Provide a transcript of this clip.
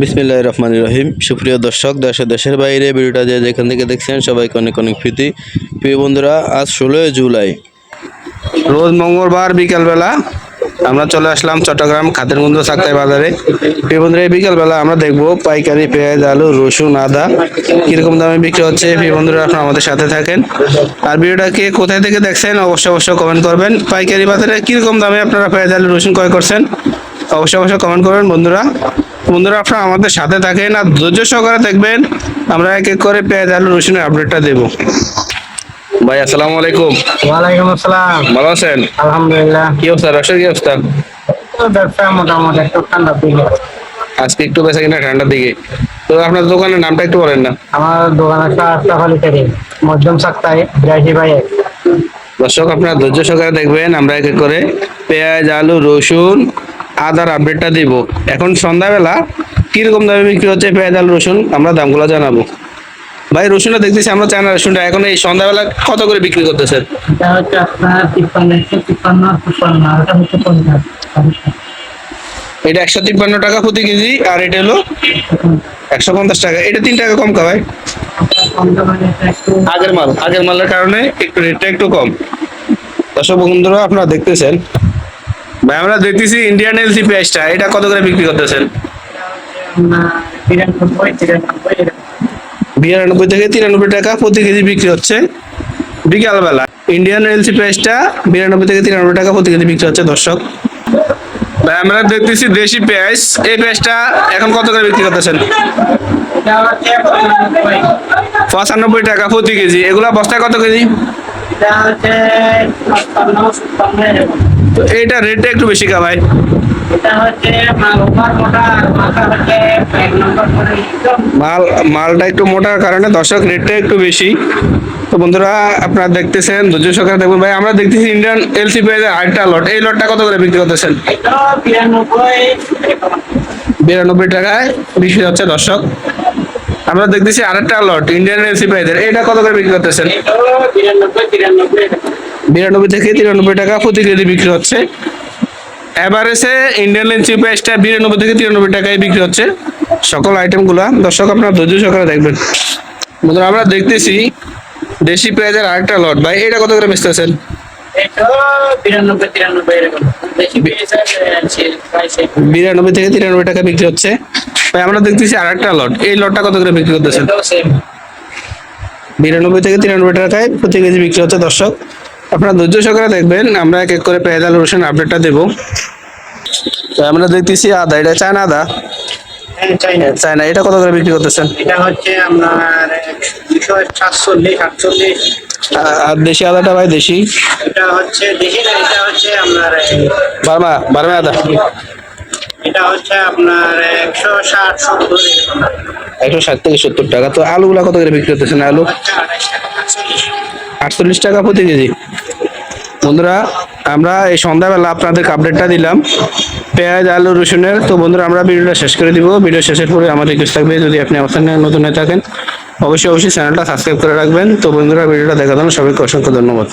বিসমিল্লাহ রহমান রহিম। সুপ্রিয় দর্শক, দেশ দেশের বাইরে ভিডিওটা যে যেখান থেকে দেখছেন, সবাইকে অনেক অনেক প্রীতি। প্রিয় বন্ধুরা, আজ ষোলোই জুলাই। রোজ মঙ্গলবার বিকালবেলা আমরা চলে আসলাম চট্টগ্রাম খাতেরগঞ্জ সাক্তাই বাজারে। প্রিয় বন্ধুরা, এই বিকালবেলা আমরা দেখব পাইকারি পেঁয়াজ, আলু, রসুন, আদা কীরকম দামে বিক্রি হচ্ছে। প্রিয় বন্ধুরা, আপনারা আমাদের সাথে থাকেন। আর ভিডিওটাকে কোথায় থেকে দেখছেন, অবশ্যই অবশ্যই কমেন্ট করবেন। পাইকারি বাজারে কীরকম দামে আপনারা পেঁয়াজ, আলু, রসুন ক্রয় করছেন? অবশ্যই অবশ্যই কমেন্ট করবেন বন্ধুরা। বন্ধুরা আপনারা আমাদের সাথে থাকেন আর ধৈর্য সহকারে দেখবেন। আমরা এক এক করে পেঁয়াজ আলু রসুনের আপডেটটা দেব। ভাই আসসালামু আলাইকুম। ওয়ালাইকুম আসসালাম। ভালো আছেন? আলহামদুলিল্লাহ। কি অবস্থা? ব্যবসার কি অবস্থা? ব্যবসা মোটামুটি একটু ঠান্ডা দিকে। আজকে একটু বেচা কিনা ঠান্ডার দিকে। তো আপনার দোকানের নামটা একটু বলেন না। আমার দোকান আছে আশরাফ আলী করিম মধ্যম সাক্তাই বিরাশি এক। দর্শক আপনারা ধৈর্য সহকারে দেখবেন আমরা এক এক করে পেঁয়াজ আলু রসুন আদার আপডেটটা দিব। এখন সন্ধ্যাবেলা কীরকম দামে বিক্রি হচ্ছে পেঁয়াজ আলু রসুন আমরা দামগুলো জানাব। ভাই রসুনটা দেখতেছি আমরা চায়না রসুনটা। এখন এই সন্ধ্যাবেলা কত করে বিক্রি করতেছেন এটা একশো তিপ্পান্ন টাকা প্রতি কেজি আর এটা হলো একশো পঞ্চাশ টাকা। এটা তিন টাকা কম খাওয়ায় আগের মাল। আগের মালের কারণে একটু রেটটা একটু কম। দর্শক বন্ধুরা আপনারা দেখতেছেন ভাই আমরা দেখতেছি ইন্ডিয়ান এলসি পেঁয়াজটা এটা কত করে বিক্রি করতেছেন? বিরানব্বই থেকে তিরানব্বই টাকা প্রতি কেজি বিক্রি হচ্ছে। বিকালবেলা। ইন্ডিয়ান এলসি পেঁয়াজটা বিরানব্বই থেকে তিরানব্বই টাকা প্রতি কেজি বিক্রি হচ্ছে দর্শক। ভাই আমরা দেখতেছি দেশি পেঁয়াজ। এই পেঁয়াজটা এখন কত করে বিক্রি করতেছেন। পঁচানব্বই টাকা প্রতি কেজি। এগুলা বস্তায় কত কেজি? এটা। তো এইটা রেটটা একটু বেশি এটা হচ্ছে মাল মালটা একটু মোটার কারণে দর্শক রেটটা একটু বেশি। তো বন্ধুরা আপনারা দেখতেছেন ধৈর্য সহকারে দেখুন ভাই আমরা দেখতেছি ইন্ডিয়ান এলসি পেঁয়াজের আরেকটা লট এই লটটা কত করে বিক্রি করতেছেন? বিরানব্বই। টাকায় বিক্রি হচ্ছে দর্শক। আমরা দেখতেছি আরেকটা লট ইন্ডিয়ান এলসি পেঁয়াজের এটা কত করে বিক্রি করতেছেন? বিরানব্বই থেকে তিরানব্বই টাকা প্রতি কেজি বিক্রি হচ্ছে। এভারেজে ইন্ডিয়ান এলসি পেঁয়াজটা বিরানব্বই থেকে তিরানব্বই টাকায় বিক্রি হচ্ছে। সকল আইটেমগুলা দর্শক আপনারা ধৈর্য সহকারে দেখবেন। বন্ধুরা আমরা দেখতেছি দেশি পেঁয়াজের আরেকটা লট ভাই এটা কত করে বেচতেছেন বিরানব্বই একটু। থেকে তিরানব্বই টাকা বিক্রি হচ্ছে। ভাই আমরা দেখতেছি আরেকটা লট এই লটটা কত করে বিক্রি করতেছেন? বিরানব্বই থেকে তিরানব্বই টাকায় প্রতি কেজি বিক্রি হচ্ছে দর্শক। আপনারা ধৈর্য সহকারে দেখবেন আমরা এক এক করে পেঁয়াজ রসুন আপডেটটা দেবো। তো আমরা দেখতেছি আদা এটা চায়না আদা? হ্যাঁ, চায়না। এটা কত করে বিক্রি করতেছেন? এটা হচ্ছে আপনার সাতচল্লিশ আটচল্লিশ। আর দেশি আদাটা ভাই দেশি? এটা হচ্ছে দেখি না এটা হচ্ছে আপনার বার্মা বার্মা আদা। এটা হচ্ছে আপনার একশো ষাট সত্তর। একশো ষাট থেকে সত্তর টাকা। তো আলুগুলা কত করে বিক্রি করতেছেন? আলু আটচল্লিশ। আটচল্লিশ টাকা প্রতি কেজি। বন্ধুরা, আমরা এই সন্ধ্যাবেলা আপনাদেরকে আপডেটটা দিলাম। পেঁয়াজ, আলু, রসুনের। তো বন্ধুরা, আমরা ভিডিওটা শেষ করে দিব। ভিডিও শেষের পরে আমাদের কিছু থাকবে। যদি আপনি আমার সঙ্গে নতুন হয়ে থাকেন, অবশ্যই অবশ্যই চ্যানেলটা সাবস্ক্রাইব করে রাখবেন। তো বন্ধুরা, ভিডিওটা দেখার জন্য সবাইকে অসংখ্য ধন্যবাদ।